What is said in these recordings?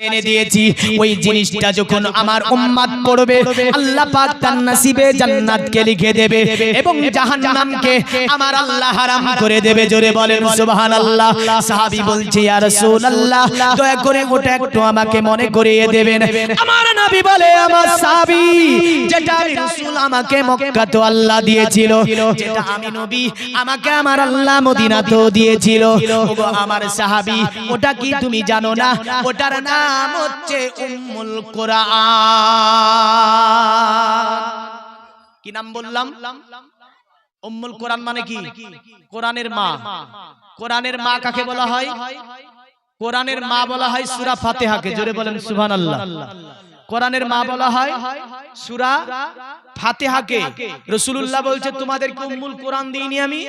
এনে দিয়েছি। ওই জিনিসটা যখন আমার উম্মাদ পড়বে, আল্লাহ পাক তার নসিবে জান্নাতকে লিখে দেবে এবং জাহান্নামকে আমার আল্লাহ হারাম করে দেবে। জোরে বলেন, সুবহানাল্লাহ। সাহাবী বলছে, ইয়া রাসূলুল্লাহ, দয়া করে ওটা একটু আমাকে মনে করিয়ে দেবেন। আমার নবী বলে, আমার সাহাবী, যেটা রাসূল আমাকে মক্কা তো আল্লাহ দিয়েছিল, যেটা আমি নবী আমাকে আমার আল্লাহ মদিনাতেও দিয়েছিল। ওগো আমার সাহাবী, ওটা কি তুমি জানো না? ওটার নাম হচ্ছে উম্মুল কোরআন। কি নাম বললাম? উম্মুল কোরআন মানে কি? কোরআনের মা। কোরআনের মা কাকে বলা হয়? কোরআনের মা বলা হয় সূরা ফাতিহাকে। জোরে বলেন, সুবহানাল্লাহ। কোরআনের মা বলা হয় সূরা ফাতিহাকে। রাসূলুল্লাহ বলছে, তোমাদেরকে উম্মুল কোরআন দিইনি আমি।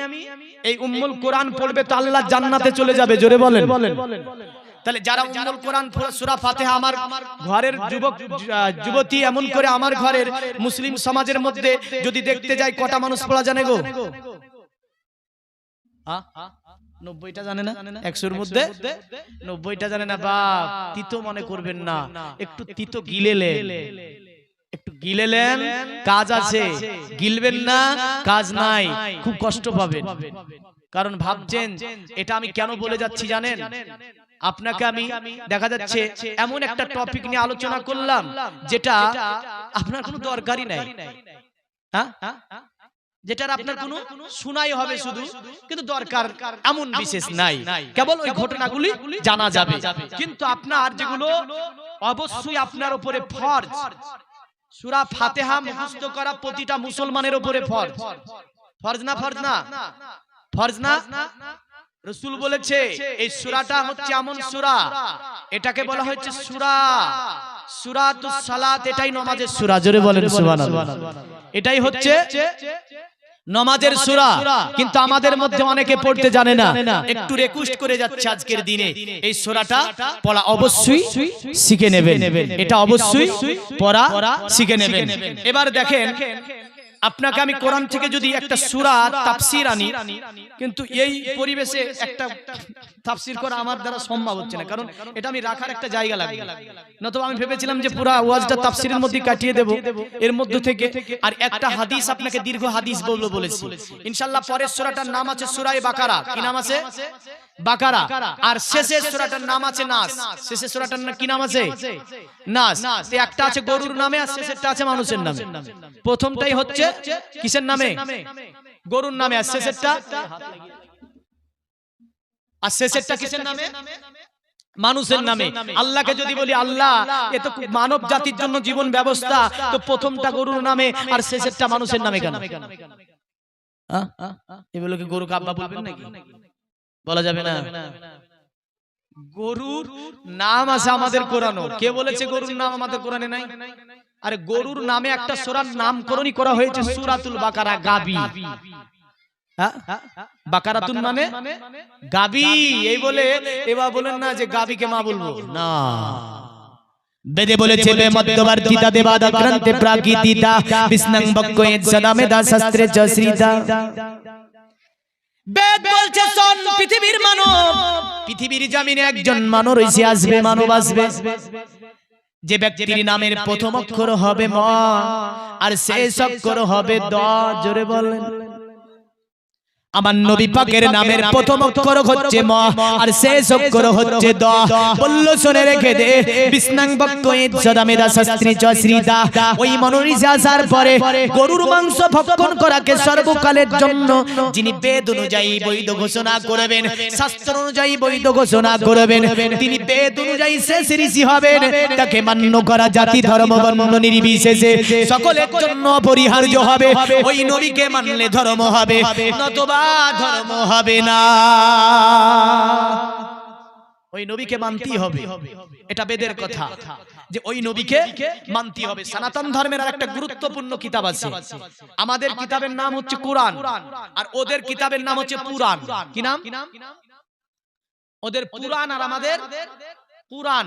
এই উম্মুল কোরআন পড়বে তো আল্লাহ জান্নাতে চলে যাবে। জোরে বলেন। তাহলে যারা উম্মুল কোরআন সূরা ফাতিহা আমার ঘরের যুবক যুবতী এমন করে আমার ঘরের মুসলিম সমাজের মধ্যে যদি দেখতে যাই কটা মানুষ পড়া জানে গো? আ? নব্বইটা জানে না? একশোর মধ্যে? নব্বইটা জানে না বাপ তিতো মনে করবেন না। একটু তিতো একটু গিলেলেন কাজ আছে। গিলবেন না কাজ নাই। খুব কষ্ট পাবেন। কারণ ভাবছেন এটা আমি কেন বলে যাচ্ছি জানেন? আপনাকে আমি দেখা যাচ্ছে এমন একটা টপিক নিয়ে আলোচনা করলাম যেটা আপনার কোনো দরকারই নাই। হ্যাঁ? যেটার আপনার কোনো শুনাই হবে শুধু কিন্তু দরকার এমন বিশেষ নাই। কেবল ওই ঘটনাগুলি জানা যাবে। কিন্তু আপনার যেগুলো অবশ্যই আপনার উপরে ফর্জ। সুরা ফাতিহা মুখস্থ করা প্রতিটা মুসলমানের উপরে ফরজ। ফরজ না। ফরজ না? ফরজ না? রসুল বলেছে এই সুরাটা হচ্ছে এমন সুরা। এটাকে বলা হচ্ছে সুরা। সূরাতুস সালাত এটাই নামাজের সুরা। জোরে বলেন সুবহানাল্লাহ। এটাই হচ্ছে নমাজের সূরা। কিন্তু আমাদের মধ্যে অনেকে পড়তে জানে না। একটু রিকোয়েস্ট করে যাচ্ছে আজকের দিনে। এই সুরাটা পড়া অবশ্যই শিখে নেবেন। এটা অবশ্যই পড়া শিখে নেবেন। এবার দেখেন আপনাকে আমি কোরআন থেকে যদি একটা সুরা তাপসির আনি কিন্তু এই পরিবেশে একটা তাফসীর করা আমার দ্বারা সম্ভব হচ্ছে না। কারণ এটা আমি রাখার একটা জায়গা লাগবে। নতুবা আমি ভেবেছিলাম যে পুরো ওয়াজটা তাফসীরের মধ্যে কাটিয়ে দেব। এর মধ্যে থেকে আর একটা হাদিস আপনাকে দীর্ঘ হাদিস বলব বলেছি। ইনশাআল্লাহ পরের সূরাটার নাম আছে সূরায়ে বাকারা। কি নাম আছে? বাকারা। আর শেষের সূরাটার নাম আছে নাস। শেষের সূরাটার কি নাম আছে? নাস। তো একটা আছে গরুর নামে আর শেষেরটা আছে মানুষের নামে। প্রথমটাই হচ্ছে কিসের নামে? গরুর নামে? আর শেষেরটা আর শেষেরটা কিসের নামে? মানুষের নামে। আল্লাহকে যদি বলি আল্লাহ এ তো মানব জাতির জন্য জীবন ব্যবস্থা। তো প্রথমটা গরুর নামে আর শেষেরটা মানুষের নামে কেন? এগুলো কি গরু কাব্বা বলবেন নাকি? বলা যাবে না। গরুর নাম আছে আমাদের কোরআনও। কে বলেছে গরুর নাম আমাদের কোরআনে নাই? আরে গরুর নামে একটা সূরার নামকরণই করা হয়েছে সূরাতুল বাকারা গাবি? বাকারাতুন মানে গাবি। এই বলে এবার বলেন না যে গাবিকে মা বলব। না। বেদে বলেছে বে দেবাদা গ্রন্থে প্রাকৃতিতা। বিষ্ণং বক্কয়ে সদামে দা শাস্ত্রে জশ্রিতা বেদ বলছে শোন পৃথিবীর মানব। পৃথিবীর জমিনে একজন মানব রয়েছে আসবে মানব আসবে। যে ব্যক্তির নামের প্রথম অক্ষর হবে ম। আর শেষ অক্ষর হবে দ। জোরে বলেন। আমার নবী পাকের নামের প্রথম অক্ষর হচ্ছে ম আর শেষ অক্ষর হচ্ছে দ। বলল শুনে রেখে দে বিষ্ণাং বক্কয়ে সদামেদা শাস্ত্রী চশ্রিদা ওই মনোরিজে আসার পরে গরুর মাংস ভক্ষণ করাকে সর্বকালের জন্য যিনি বেদ অনুযায়ী বৈধ ঘোষণা করবেন শাস্ত্র অনুযায়ী বৈধ ঘোষণা করবেন তিনি বেদ অনুযায়ী শেষ ঋষি হবেন তাকে মান্য করা জাতি ধর্ম বর্ণ নির্বিশেষে। সকলের জন্য অপরিহার্য হবে। ওই নবীকে মানলে ধর্ম হবে নতবা ধর্ম হবে না। ওই নবীকে মানতেই হবে। এটা বেদের কথা। যে ওই নবীকে মানতে হবে। সনাতন ধর্মের আর একটা গুরুত্বপূর্ণ কিতাব আছে। আমাদের কিতাবের নাম হচ্ছে কোরআন। আর ওদের কিতাবের নাম হচ্ছে পুরাণ। কি নাম? ওদের পুরাণ আর আমাদের পুরাণ।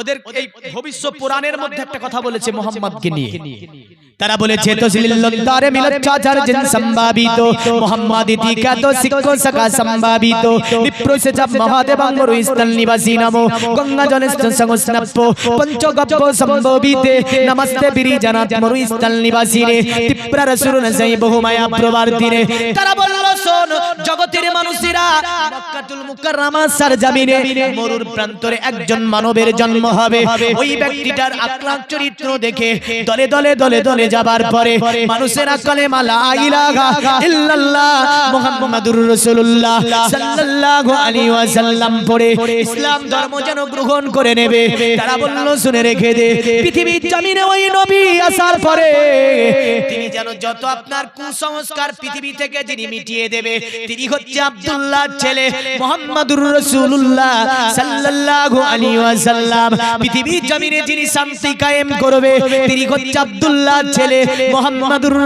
ওদের এই ভবিষ্যৎ পুরাণের মধ্যে একটা কথা বলেছে মোহাম্মদকে নিয়ে। তারা বলেছে তো সিলিল্লারে জিন সম্ভাবিত মোহাম্মদ টিকা তো সিক্কো সকা সম্ভাবিত বিপ্রসে চাপ মহাদেবাঙ্গর স্থল নিবাসী নমো গঙ্গা জলস্থ সংস্নপ্প পঞ্চগপ্প সম্ভবিতে নমস্তে বিরি জানাত মরু নিবাসী রে তিপ্রা রসুর নসাই বহুমায়া প্রবার্তিনে তারা বলল শোন জগতের মানুষেরা মক্কাতুল মুকাররমা সরজমিনে মরুর প্রান্তরে একজন মানবের জন্ম হবে। ওই ব্যক্তিটার আকলাক চরিত্র দেখে দলে দলে দলে দলে যাবার পরে মানুষেরা কালেমা লা ইলাহা ইল্লাল্লাহ মুহাম্মাদুর রাসূলুল্লাহ সাল্লাল্লাহু আলাইহি পড়ে ইসলাম ধর্ম যেন গ্রহণ করে নেবে। তারা বলল, শুনে রেখে দে, পৃথিবীর জমিনে ওই নবী আসার পরে তিনি যেন যত আপনার কুসংস্কার পৃথিবী থেকে যিনি মিটিয়ে দেবে, তিনি হচ্ছে আব্দুল্লাহর ছেলে মুহাম্মাদুর রাসূলুল্লাহ সাল্লাল্লাহু ওয়াসাল্লাম, পৃথিবীর জমিনে যিনি শান্তি কায়েম করবে, তিনি হচ্ছে আব্দুল্লাহর ছেলে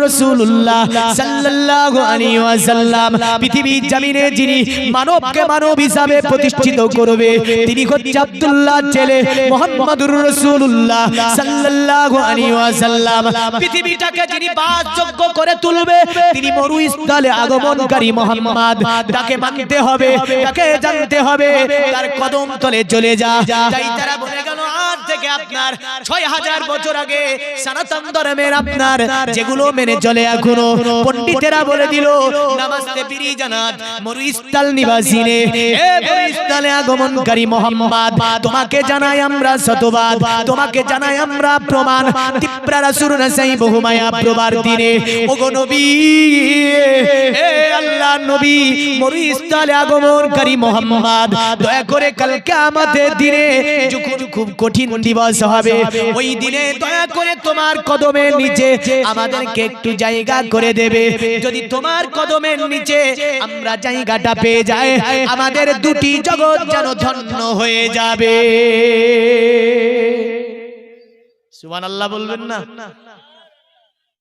রাসূলুল্লাহ সাল্লাল্লাহু আলাইহি ওয়াসাল্লাম। পৃথিবীর জমিনে যিনি মানবকে মানব হিসাবে প্রতিষ্ঠিত করবে, তিনি হচ্ছে আব্দুল্লাহর ছেলে রাসূলুল্লাহ সাল্লাল্লাহু আলাইহি ওয়াসাল্লাম। পৃথিবীটাকে যিনি বাসযোগ্য করে তুলবে, তিনি মরু স্থলে আগমনকারী মুহাম্মদ। তাকে মানতে হবে, তাকে জানতে হবে, তার কদম তলে চলে যা। তাই তারা বলে আপনার ছয় হাজার বছর আগে সনাতন ধর্মের আপনার যেগুলো মেনে চলে এখনও বলে দিল পিরি জানাত, মরুস্থল মরুস্থলে আগমনকারী মোহাম্মদ, তোমাকে জানাই আমরা শতবাদ, তোমাকে জানাই আমরা প্রমাণ, তিপ্রা রাসূল নাসাই বহুমায়া প্রবার দিনে, ওগো নবী আল্লাহ নবী, মরুস্থলে আগমনকারী মোহাম্মদ, দয়া করে কালকে আমাদের দিনে যখন খুব কঠিন দিবস হবে। ওই দিনে দয়া করে তোমার কদমের নিচে আমাদেরকে একটু জায়গা করে দেবে। যদি তোমার কদমের নিচে আমরা জায়গাটা পেয়ে যাই আমাদের দুটি জগৎ যেন ধন্য হয়ে যাবে। সুবহানাল্লাহ বলবেন না?